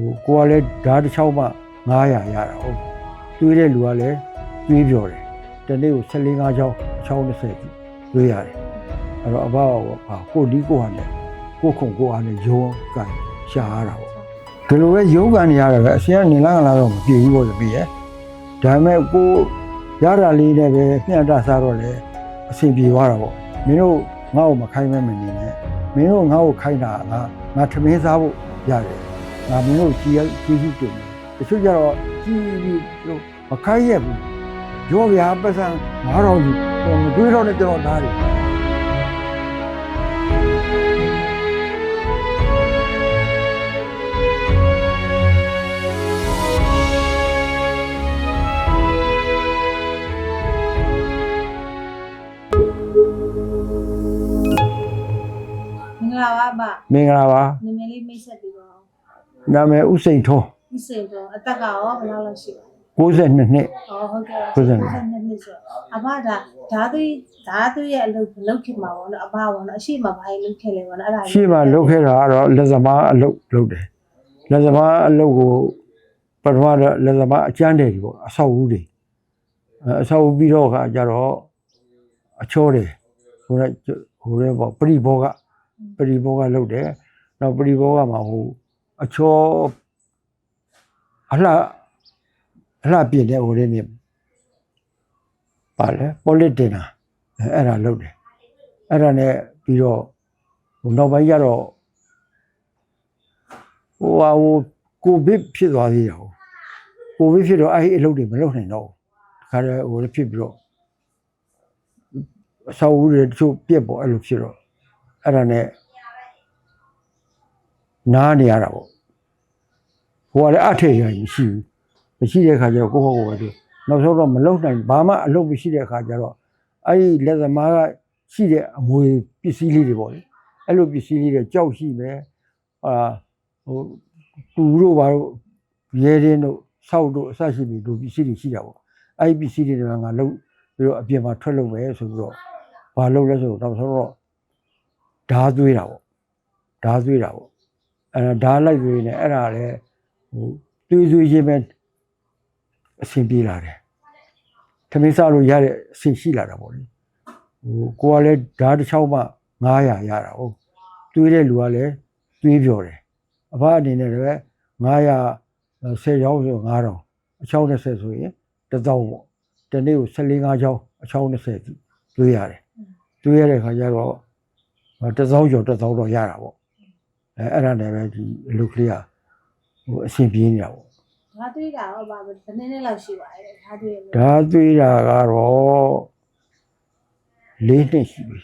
ဟိုကိုကလည်းဓာတ်တစ်ချောင်းမှ900ရတာဟုတ်တွေးတဲ့လူကလည်းတွေးပြောတယ်တနေ့ကို14 5ချောင်းအချောင်း20တွေးရတယ်အဲ့တော့အဘကဟာကိုဒီကိုဟာနဲ့ကိုခုံကိုဟာနဲ့ယုံကန်ရှာရတာပေါ့ဒီလိုပဲယုံကန်နေရတယ်ပဲအရှင်ကနေလာလာတော့မပြေဘူးပေါ့တပည့်ရဲ့ဒါပေမဲ့ကိုရတာလေးနဲ့ပဲမျှတစားတော့လေအဆင်ပြေသွားတာပေါ့မင်းတို့ငါ့ကိုမခိုင်းမဲမနေနဲ့မင်းတို့ငါ့ကိုခိုင်းတာငါငါထမင်းစားဖို့ရတယ် ငါမင်းတို့ကြည်ရကြည်ကြည့်တယ်တချို့ကျတော့ကြည်ပြီးလို့မခိုင်းရဘူးရောဗျာပတ်စံ9000ယူတော့မတွေးတော့နဲ့ကျွန်တော်သားတယ်မင်္ဂလာပါအဘမင်္ဂလာပါနာမည်လေးမိတ်ဆက်ပြီးတော့ နာမည်ဥစိန်ထွန်းဥစိန်တော့အသက်ကရောဘယ်လောက်လောက်ရှိပါလဲ62နှစ်ဟောဟုတ်ကဲ့ဟုတ်ကဲ့နှစ်နှစ်ဆိုအဘဒါဓာသွေးဓာသွေးရဲ့အလုပ်လုပ်ခင်မှာပေါ့နော်အဘပေါ့နော်အရှိမဘာကြီးလုပ်ခဲ့လဲပေါ့နော်အဲ့ဒါရှေ့မှာလုပ်ခဲ့တာကတော့လက်သမားအလုပ်လုပ်တယ်လက်သမားအလုပ်ကိုပထမတော့လက်သမားအကျန်းတယ်ဒီပေါ့အဆောက်အဦတွေအဲအဆောက်အဦပြီးတော့ခါကျတော့အချောတယ်ဟိုကဟိုရဲပေါ့ပရိဘောကပရိဘောကလုပ်တယ်နောက်ပရိဘောကမှာဟို အချောအလှအလှပြင်တဲ့ဟိုရဲနေပါလေပေါ်လစ်တင်တာအဲအဲ့ဒါလုပ်တယ်အဲ့ဒါနဲ့ပြီးတော့ဟိုနောက်ပိုင်းကျတော့ဟိုဟာဟိုကိုဗစ်ဖြစ်သွားသေးတာဟိုကိုဗစ်ဖြစ်တော့အဲ့ဒီအလုပ်တွေမလုပ်နိုင်တော့ဘူးခါရဲဟိုလည်းဖြစ်ပြီးတော့အဆောက်အဦတွေတချို့ပြက်ပေါ့အဲ့လိုဖြစ်တော့အဲ့ဒါနဲ့ နားနေရတာပေါ့ဟိုကလည်းအထည်ရည်မရှိဘူးမရှိတဲ့ခါကျတော့ကိုယ့်ဘက်ကိုယ်ပဲသူနောက်ဆုံးတော့မလုပ်နိုင်ဘာမှအလုပ်မရှိတဲ့ခါကျတော့အဲ့ဒီလက်သမားကရှိတဲ့အမွေပစ္စည်းလေးတွေပေါ့လေအဲ့လိုပစ္စည်းလေးတွေကြောက်ရှိမယ်အာဟိုတူတို့ဘာတို့ရဲရင်းတို့ဆောက်တို့အစရှိပြီလူပစ္စည်းတွေရှိတာပေါ့အဲ့ဒီပစ္စည်းတွေကငါလုံးပြီးတော့အပြင်မှာထွက်လို့ပဲဆိုပြီးတော့ဘာလုပ်လဲဆိုတော့ဆိုတော့ဓာသွေးတာပေါ့ဓာသွေးတာပေါ့ အဲ့ဒါဓာလိုက်သွေးနေအဲ့ဒါလည်းဟိုသွေးသွေးချင်းပဲအဆင်ပြေလာတယ်ထမင်းစားလို့ရတဲ့အဆင်ရှိလာတာပေါ့လေဟိုကိုကလည်းဓာတစ်ချောင်းမှ900ရတာဟုတ်တွေးတဲ့လူကလည်းတွေးပြောတယ်အဖအနေနဲ့လည်း900 10ချောင်းဆို9000အချောင်း20ဆိုရင်1000ပေါ့တနေ့ကို14 5ချောင်းအချောင်း20တွေးရတယ်တွေးရတဲ့ခါကျတော့1000ကျော်1000တော့ရတာပေါ့ အဲအဲ့ဒါနဲ့ပဲဒီအလုပ်ကလေးကဟိုအဆင်ပြေနေတာပေါ့ဓာသွေးတာရောဘာဘယ်နှစ်နှစ်လောက်ရှိပါလဲဓာသွေးရဲ့ဓာသွေးတာကတော့၄နှစ်ရှိပြီ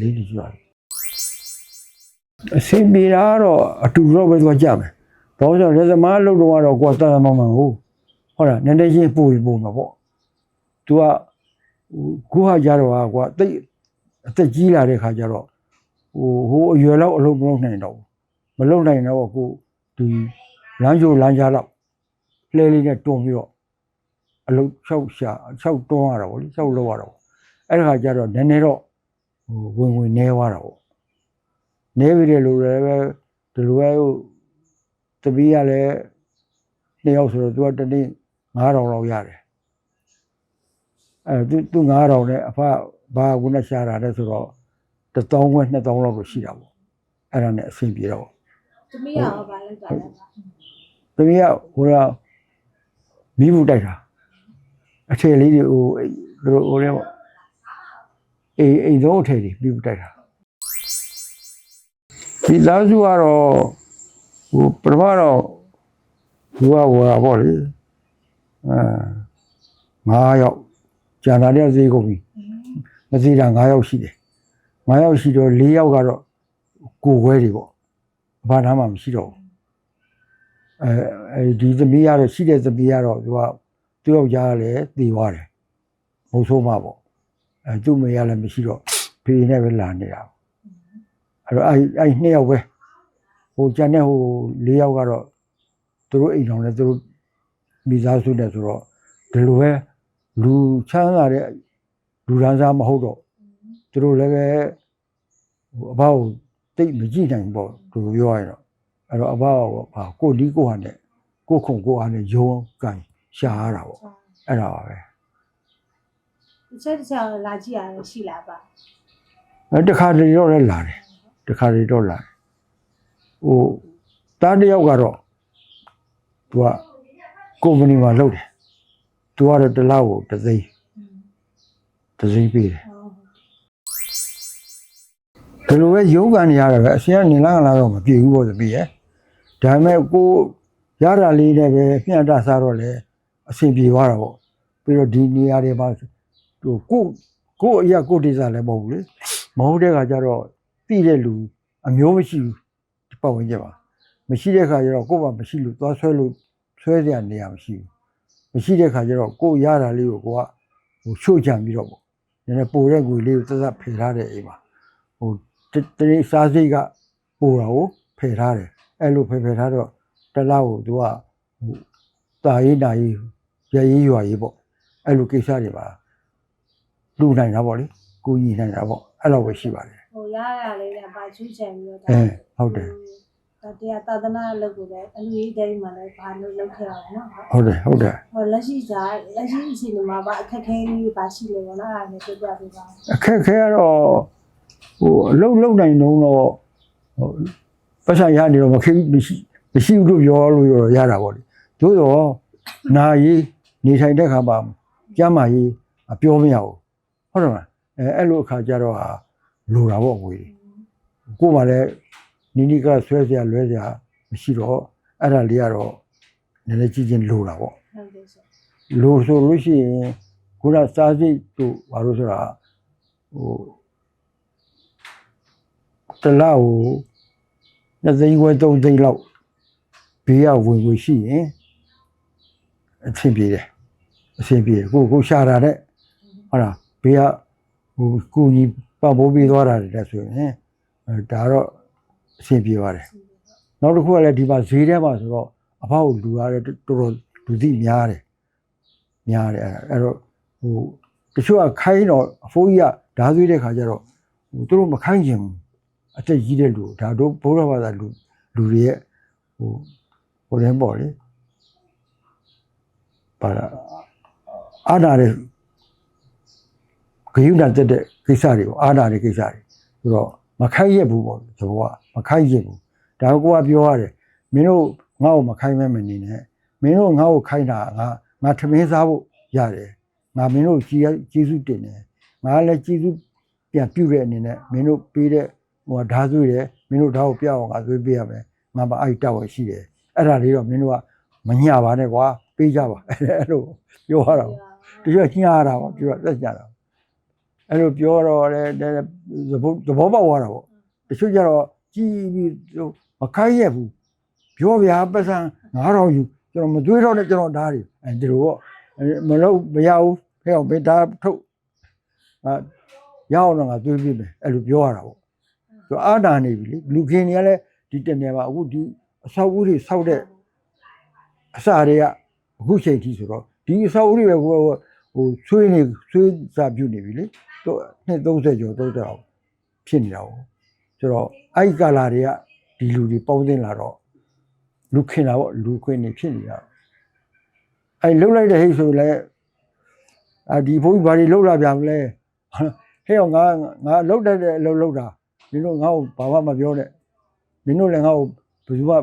၄နှစ်ရှိပါပြီအဆင်ပြေတာကတော့အတူတော့ပဲသွားကြမယ်ဘာလို့လဲဆိုတော့လက်သမားအလုပ်တော့ကတော့ကိုယ်တတ်မှမမှန်ဘူးဟုတ်လားနည်းနည်းချင်းပို့ပြီးပို့မှာပေါ့ तू ကဟိုကိုဟာကြတော့ကွာတိတ်အသက်ကြီးလာတဲ့ခါကျတော့ဟိုဟိုအရွယ်လောက်အလုပ်မလုပ်နိုင်တော့ဘူး မလုပ်နိုင်တော့ကိုဒီလမ်းကြိုလမ်းကြားလောက်လှဲလေးနဲ့တွန်းပြီးတော့အလုတ်လျှောက်ရှာလျှောက်တွန်းရတာဗောလေလျှောက်လောက်ရတာဗောအဲ့ဒါခါကျတော့နည်းနည်းတော့ဟိုဝင်ဝင်နေသွားတာဗောနေပြီတဲ့လူလည်းပဲဒီလိုပဲဟိုတပီးကလည်းနှစ်ယောက်ဆိုတော့သူကတစ်နေ့9000လောက်ရတယ်အဲသူသူ9000နဲ့အဖဘာကုနဲ့ရှာတာလဲဆိုတော့1000ခွဲ2000လောက်တော့ရှိတာဗောအဲ့ဒါနဲ့အဆင်ပြေတော့ သမီးရောဘာလုပ်တာလဲတပီးကဟိုကမိဘူးတိုက်တာအထည်လေးတွေဟိုအဲ့လိုဟိုလဲပေါ့အိမ်အိမ်သုံးအထည်တွေပြီးတိုက်တာဒီသားစုကတော့ဟိုပထမတော့သူကဟိုတာပေါ့လေအဲ9ယောက်ကျန်တာတဲ့ဈေးကုန်ပြီမစီတာ9ယောက်ရှိတယ်9ယောက်ရှိတော့4ယောက်ကတော့ကိုယ်ခွဲတွေပေါ့ ဘာသာမှမရှိတော့ဘူးအဲအဲဒီသမီးကတော့ရှိတဲ့သမီးကတော့သူကသူ့ယောက်ျားကလည်းတည်သွားတယ်မဟုတ်ဆိုးမပေါ့အဲသူ့မေရလည်းမရှိတော့ဖေနဲ့ပဲလာနေတာအဲ့တော့အဲ့အဲ့နှစ်ယောက်ပဲဟိုကျန်တဲ့ဟိုလေးယောက်ကတော့သူတို့အိမ်တော်နဲ့သူတို့မိသားစုနဲ့ဆိုတော့ဒီလိုပဲလူချမ်းသာတဲ့လူရန်စားမဟုတ်တော့သူတို့လည်းပဲဟိုအဘောက် တိတ်မကြည့်နိုင်ဘူးပေါ့သူတို့ပြောရရင်တော့အဲ့တော့အဘကဘာကိုဒီကိုဟာနဲ့ကိုခုံကိုဟာနဲ့ယုံကန်ရှာရတာပေါ့အဲ့ဒါပါပဲတစ်ချက်တစ်ချက်လာကြည့်ရတယ်ရှိလားပါအဲ့တခါတလေတော့လည်းလာတယ်တခါတလေတော့လာတယ်ဟိုတားတစ်ယောက်ကတော့သူကကုမ္ပဏီမှာလုပ်တယ်သူကတော့တစ်လောက်ကိုတစ်သိန်းတစ်သိန်းပေးတယ် ဒီလိုပဲရုပ်ကန်နေရတယ်ပဲအရှင်ကနေလာလာတော့မပြေဘူးပေါ့သမီးရဲ့ဒါပေမဲ့ကိုရတာလေးနဲ့ပဲမျှတစားတော့လေအဆင်ပြေသွားတာပေါ့ပြီးတော့ဒီနေရာတွေမှာဟိုကိုကိုအရာကိုဒေသလည်းမဟုတ်ဘူးလေမဟုတ်တဲ့ခါကျတော့တိတဲ့လူအမျိုးမရှိဘူးဒီပတ်ဝန်းကျင်မှာမရှိတဲ့ခါကျတော့ကို့ဘာမရှိလို့သွားဆွဲလို့ဆွဲစရာနေရာမရှိဘူးမရှိတဲ့ခါကျတော့ကိုရတာလေးကိုကိုကဟိုချို့ချံပြီးတော့ပေါ့နည်းနည်းပိုတဲ့ငွေလေးကိုသက်သက်ဖယ်ထားတဲ့အိမ်မှာဟို တတတိစားစိတ်ကပို့တာကိုဖယ်ထားတယ်အဲ့လိုဖယ်ဖယ်ထားတော့တစ်လောက်ကိုသူကဟိုတာရေးနာရေးရရေးရွာရေးပေါ့အဲ့လိုကိစ္စတွေပါလူနိုင်တာပေါ့လေကိုကြီးနိုင်တာပေါ့အဲ့လိုပဲရှိပါတယ်ဟိုရရလေးနဲ့ပါချူးချင်ပြီးတော့အဲဟုတ်တယ်ဒါတရားသာသနာလုပ်ကိုလည်းအလူကြီးတိုင်းမှာလည်းဘာလို့လုပ်ခဲ့ရအောင်နော်ဟုတ်တယ်ဟုတ်တယ်ဟိုလက်ရှိစာလက်ရှိအချိန်မှာပါအခက်ခဲလေးပါရှိလေပေါ့နော်အဲ့ဒါလည်းပြောပြပေးပါဦးအခက်ခဲကတော့ ဟိုအလုံးလုံးနိုင်တော့တော့ဟိုပတ်စံရနေတော့မခိမရှိမရှိဘူးလို့ပြောလို့ရတာပေါ့လေသို့တော့နာရေးနေထိုင်တဲ့ခါမှာကျမ်းမာရေးအပြောမရဘူးဟုတ်တယ်မလားအဲအဲ့လိုအခါကျတော့ဟာလိုတာပေါ့ငွေကိုယ်မှလည်းနိနိကဆွဲเสียလွဲเสียမရှိတော့အဲ့ဒါလေးကတော့နည်းနည်းကြည့်ချင်းလိုတာပေါ့ ဟုတ်ကဲ့ဆို လိုဆိုလို့ရှိရင်ခုနစားစိတ်တို့ဘာလို့ဆိုတာဟို တစ်လောက်ကိုနှစ်သိန်းခွဲသုံးသိန်းလောက်ဘေးကဝင်ဝင်ရှိရင်အဆင်ပြေတယ်အဆင်ပြေတယ်ကိုကိုရှာတာတဲ့ဟုတ်လားဘေးကဟိုကိုကြီးပတ်ဖို့ပြီးသွားတာတဲ့ဆိုရင်အဲဒါတော့အဆင်ပြေပါတယ်နောက်တစ်ခုကလည်းဒီမှာဈေးထဲမှာဆိုတော့အဖောက်လူရတယ်တော်တော်လူသိများတယ်များတယ်အဲ့ဒါအဲ့တော့ဟိုတချို့ကခိုင်းတော့အဖိုးကြီးကဓာသွေးတဲ့ခါကျတော့ဟိုသူတို့မခိုင်းချင်ဘူး အသက်ကြီးတဲ့လူဒါတို့ဘိုးတော်ဘာသာလူလူတွေရဲ့ဟိုဟိုလည်းပေါ့လေပါလာအာနာတဲ့ဂယုဏတက်တဲ့ကိစ္စတွေကိုအာနာတဲ့ကိစ္စတွေဆိုတော့မခိုင်းရဘူးပေါ့သဘောကမခိုင်းရဘူးဒါကိုကပြောရတယ်မင်းတို့ငါ့ကိုမခိုင်းမဲမနေနဲ့မင်းတို့ငါ့ကိုခိုင်းတာငါငါထမင်းစားဖို့ရတယ်ငါမင်းတို့ကြီးကျေးဇူးတင်တယ်ငါလည်းကျေးဇူးပြန်ပြုတဲ့အနေနဲ့မင်းတို့ပေးတဲ့ ဟိုဓာတ်သွေးတယ်မင်းတို့ဓာတ်ကိုပြအောင်ငါသွေးပေးရမယ်ငါမအဲ့တောက်ရရှိတယ်အဲ့ဒါလေးတော့မင်းတို့ကမညပါနဲ့ကွာပေးကြပါအဲ့လိုပြောရတာပေါ့တချို့ညှားတာပေါ့တချို့ကသက်ကြတာအဲ့လိုပြောတော့လည်းသဘောသဘောပေါက်သွားတာပေါ့တချို့ကျတော့ကြီးပြီးမခိုင်းရဘူးပြောဗျာပတ်စံ9000ယူကျွန်တော်မသွေးတော့နဲ့ကျွန်တော်ဓာတ်တွေအဲဒီလိုပေါ့အဲမလို့မရဘူးဖဲအောင်ဘေးဒါထုတ်အာရအောင်တော့ငါသွေးပြမယ်အဲ့လိုပြောရတာပေါ့ သူအာနာနေပြီလေလူခင်တွေကလည်းဒီတနေ့မှာအခုဒီအဆောက်အဦတွေဆောက်တဲ့အစာတွေကအခုချိန်ကြီးဆိုတော့ဒီအဆောက်အဦတွေပဲဟိုဟိုဆွေးနေဆွေးစားပြုတ်နေပြီလေသူနှစ်30ကျော်30အောင်ဖြစ်နေတာပေါ့ဆိုတော့အဲ့ဒီကာလာတွေကဒီလူတွေပေါင်းသိလာတော့လူခင်တာပေါ့လူခွင်းနေဖြစ်နေတာအဲလှုပ်လိုက်တဲ့ဟိတ်ဆိုလဲအာဒီဘုန်းကြီးဘာတွေလှုပ်လာပြန်မလဲဟဲ့အောင်ငါငါလှုပ်တတ်တဲ့အလုပ်လှုပ်တာ မင်းတို့ငါ့ကိုဘာမှမပြောနဲ့မင်းတို့လည်းငါ့ကိုဘယ်သူမှ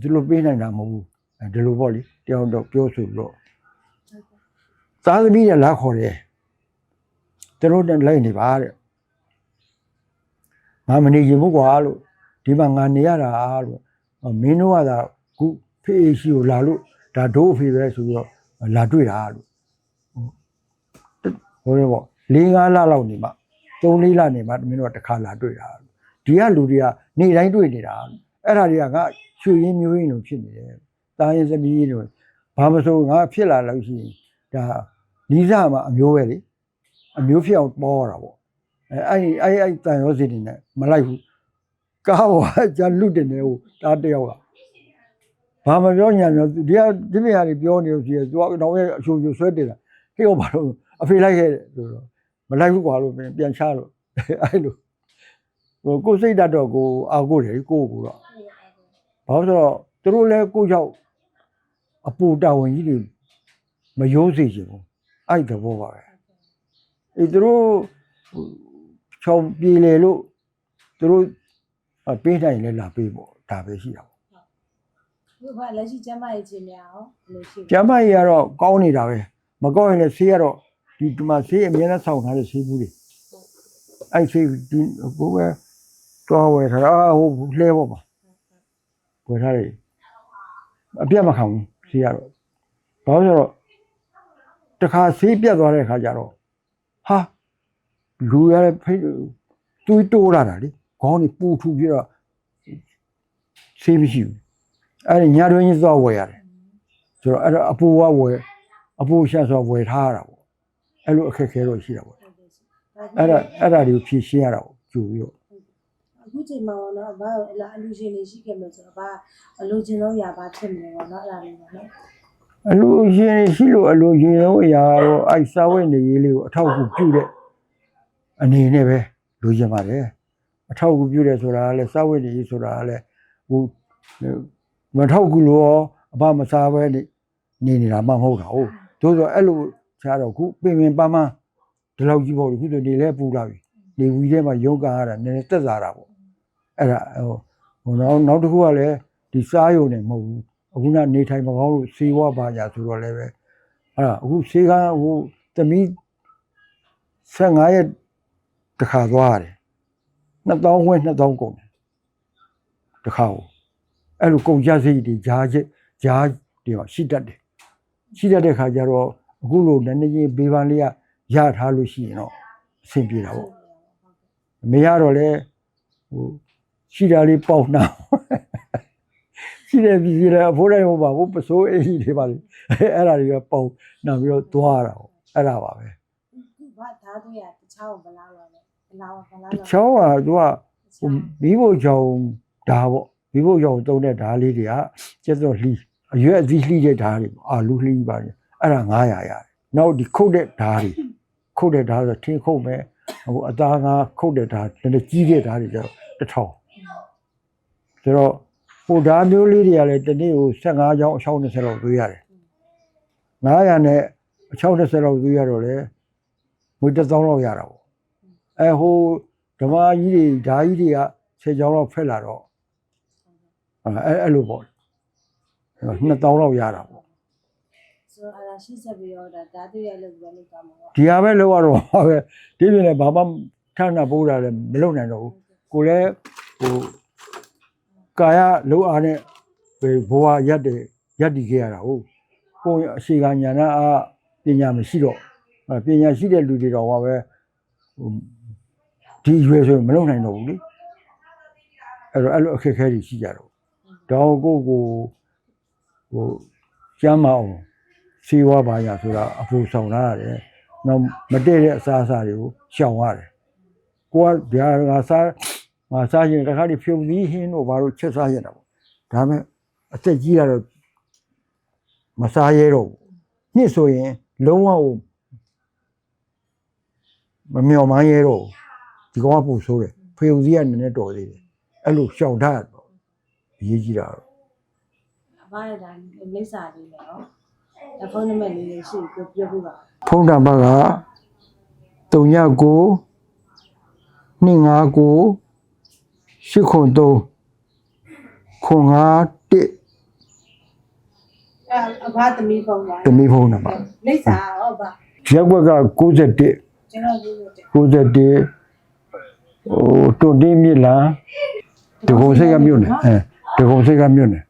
ဒီလိုပေးနိုင်တာမဟုတ်ဘူးအဲဒီလိုပေါ့လေတယောက်တော့ပြောဆိုပြီးတော့သားသမီးနဲ့လာခေါ်တယ်သူတို့နဲ့လိုက်နေပါတဲ့ငါမနေရင်ဘူးကွာလို့ဒီမှာငါနေရတာလို့မင်းတို့ကသာခုဖေးရှိကိုလာလို့ဒါဒိုးအဖေပဲဆိုပြီးတော့လာတွေ့တာလို့ဟိုဟိုပေါ့၄၅လလောက်နေမှ ၃၄လနေမှမင်းတို့ကတစ်ခါလာတွေ့တာလို့ဒီကလူတွေကနေ့တိုင်းတွေ့နေတာလို့အဲ့ဒါတွေကငါရွှေရင်းမျိုးရင်းလိုဖြစ်နေတယ်တာရင်သမီးတို့ဘာမဆိုငါဖြစ်လာလို့ရှိရင်ဒါနီးစားမှာအမျိုးပဲလေအမျိုးဖြစ်အောင်ပေါ်ရတာပေါ့အဲအဲ့အဲ့အဲ့တန်ရောစီနေနဲ့မလိုက်ဘူးကားပေါ်ကကြာလွတ်တယ်နေဟိုတားတယောက်ကဘာမပြောညာပြောဒီကဒီနေရာတွေပြောနေလို့ရှိရင်သူကတော့ရဲ့အချိုချိုဆွဲတင်တာဟေ့ဟောဘာလို့အဖေလိုက်ခဲ့တယ်ဆိုတော့ မလိုက်ဘူးကွာလို့ပြန်ပြန်ချလို့အဲ့လိုဟိုကိုယ်စိတ်ဓာတ်တော့ကိုအာကိုတယ်ကိုကိုတော့ဘာလို့လဲဆိုတော့သူတို့လည်းကိုယ့်ကြောင့်အပူတာဝန်ကြီးတွေမရိုးစေချင်ဘူးအဲ့ဒီသဘောပါပဲအဲသူတို့ဟိုချောင်းပြေလေလို့သူတို့အပေးနိုင်လဲလာပေးပေါ့ဒါပဲရှိတာပေါ့ဒီဘာလက်ရှိကျမ်းမာရေးခြင်းများရောဘယ်လိုရှိလဲကျမ်းမာရေးကတော့ကောင်းနေတာပဲမကောင်းရင်လည်းဆေးကတော့ ဒီဒီမှာဆေးအများနဲ့ဆောင်းထားတဲ့ဆေးဘူးတွေအဲ့ဆေးဒီကိုပဲတော့ဝယ်ထားတာအာဟိုလဲပေါ့ပါဝယ်ထားတယ်အပြတ်မခံဘူးဆေးကတော့ဘာလို့လဲဆိုတော့တခါဆေးပြတ်သွားတဲ့ခါကျတော့ဟာလူရတဲ့ဖိတ်တွေးတိုးလာတာလေခေါင်းတွေပူထူပြီးတော့ဆေးမရှိဘူးအဲ့ဒီညတွင်းကြီးသွားဝယ်ရတယ်ဆိုတော့အဲ့တော့အပူကဝယ်အပူရှာဆိုဝယ်ထားရတာပေါ့ အဲ့လိုအခက်အခဲတော့ရှိတာပေါ့ဟုတ်ကဲ့ရှင်အဲ့ဒါအဲ့ဒါတွေကိုဖြည့်ရှင်းရတာပေါ့ကြိုပြီးတော့အခုချိန်မှာပေါ့နော်ဘာအလားအလူရှင်တွေရှိခဲ့လို့ဆိုတော့ဘာအလူချင်းတော့ຢာဘာဖြစ်မလဲပေါ့နော်အဲ့ဒါလေးပေါ့နော်အလိုရှင်ရှိလို့အလိုရှင်တော့အရာတော့အဲ့စာဝတ်နေရေးလေးကိုအထောက်အကူပြုတဲ့အနေနဲ့ပဲလိုချင်ပါတယ်အထောက်အကူပြုတယ်ဆိုတာကလည်းစာဝတ်နေရေးဆိုတာကလည်းဟိုမထောက်ကူလို့ရောအဘမစားပဲနေနေနေတာမှမဟုတ်တာဟုတ်သို့ဆိုအဲ့လို ခြားတော့ခုပင်ပင်ပန်းပန်းဒီလောက်ကြီးပေါ့ခုဆိုနေလဲပူလာပြီနေဝီထဲမှာရုပ်ကရတာနည်းနည်းတက်လာတာပေါ့အဲ့ဒါဟိုဟိုနောက်နောက်တစ်ခုကလည်းဒီစားရုံနဲ့မဟုတ်ဘူးအခုကနေထိုင်မကောင်းလို့ဆေးဝါးပါညာဆိုတော့လည်းပဲအဲ့ဒါအခုဆေးကဟိုသမီး15ရက်တခါသွားရတယ်2000ဝဲ2000ကုန်တယ်တခါကိုအဲ့လိုကုန်ကြစိတ်တွေဂျားချက်ဂျားတွေပါရှိတတ်တယ်ရှိတတ်တဲ့ခါကျတော့ အခုလိုနည်းနည်းချင်းဘေးပန်းလေးကရထားလို့ရှိရင်တော့အဆင်ပြေတာပေါ့မရတော့လေဟိုရှိတာလေးပေါက်နှောင်းရှိတယ်ပြည်ပြည်လည်းအဖိုးတိုင်းဟိုပါဘို့ပစိုးအေးကြီးတွေပါလေအဲ့ဒါတွေကပေါက်နှောင်းပြီးတော့သွားတာပေါ့အဲ့ဒါပါပဲခုဘာဓာတ်တွေရတခြားကိုဘလားရောလဲဘလားဘလားတချောင်းကသူကဟိုမိဖို့ကြောင်ဓာပေါ့မိဖို့ကြောင်တုံးတဲ့ဓာလေးတွေကကျက်တော့လှီးအရွက်အသီးလှီးတဲ့ဓာတွေပေါ့အာလူလှီးပါလေ အဲ့ဒါ900ရတယ်နောက်ဒီခုတ်တဲ့ဓာတွေခုတ်တဲ့ဓာဆိုထင်းခုတ်မယ်ဟိုအသားငါခုတ်တဲ့ဓာနည်းနည်းကြီးတဲ့ဓာတွေကျတော့တစ်ထောင်ဆိုတော့ဟိုဓာမျိုးလေးတွေကလည်းတစ်နေ့ကို15ချောင်းအချောင်း20လောက်သွေးရတယ်900နဲ့အချောင်း20လောက်သွေးရတော့လေငွေ1000လောက်ရတာပေါ့အဲဟိုဓမ္မကြီးတွေဓာကြီးတွေက10ချောင်းလောက်ဖက်လာတော့အဲအဲ့လိုပေါ့2000လောက်ရတာပေါ့ ဆိုတော့အလားရှိဆက်ပြီးတော့ဒါဓာတ်တွေရလို့ပဲလုပ်တာမှာပေါ့ဒီဟာပဲလောက်ရတော့ဟာပဲဒီပြင်လည်းဘာမှထပ်နာပိုးတာလည်းမလုပ်နိုင်တော့ဘူးကိုလည်းဟိုကာယလောက်အားနဲ့ဘဝရက်တယ်ရက်တည်ခဲ့ရတာဟုတ်ကိုယ်အရှိကညာနာအပညာမရှိတော့အဲပညာရှိတဲ့လူတွေတော့ဟာပဲဟိုဒီရွယ်ဆိုရင်မလုပ်နိုင်တော့ဘူးလေအဲ့တော့အဲ့လိုအခက်အခဲတွေရှိကြတော့တော့ကိုယ့်ကိုဟိုကျမ်းမအောင် စီဝါပါရဆိုတာအပူဆောင်လာရတယ်နောက်မတည့်တဲ့အစားအစာတွေကိုရှောင်ရတယ်ကိုကဒါကစားငါစားရင်တစ်ခါတည်းဖြုံသီးဟင်းတို့ဘာလို့ချက်စားရတာပေါ့ဒါပေမဲ့အသက်ကြီးရတော့မစားရဲတော့ဘူးနှစ်ဆိုရင်လုံးဝကိုမမျော်မှန်းရဲတော့ဘူးဒီကောင်ကပူဆိုးတယ်ဖြုံသီးကနည်းနည်းတော်သေးတယ်အဲ့လိုရှောင်ထားရတော့အရေးကြီးတာတော့အဘရဒါလိပ်စာလေးနဲ့ရောဒါ ဖုန်းနံပါတ်လေးလေးရှိကိုပြောပြပါဖုန်းနံပါတ်က39 259 803ခွန်5 1အဲအဘသမီးဖုန်းပါတမီဖုန်းနံပါတ်လိပ်စာရောဗာရက်ွက်က61 ကျွန်တော်ပြောလို့တယ်61ဟိုတွန်တင်းမြစ်လာဒဂုံစိတ်ကမြို့နယ်အဲဒဂုံစိတ်ကမြို့နယ်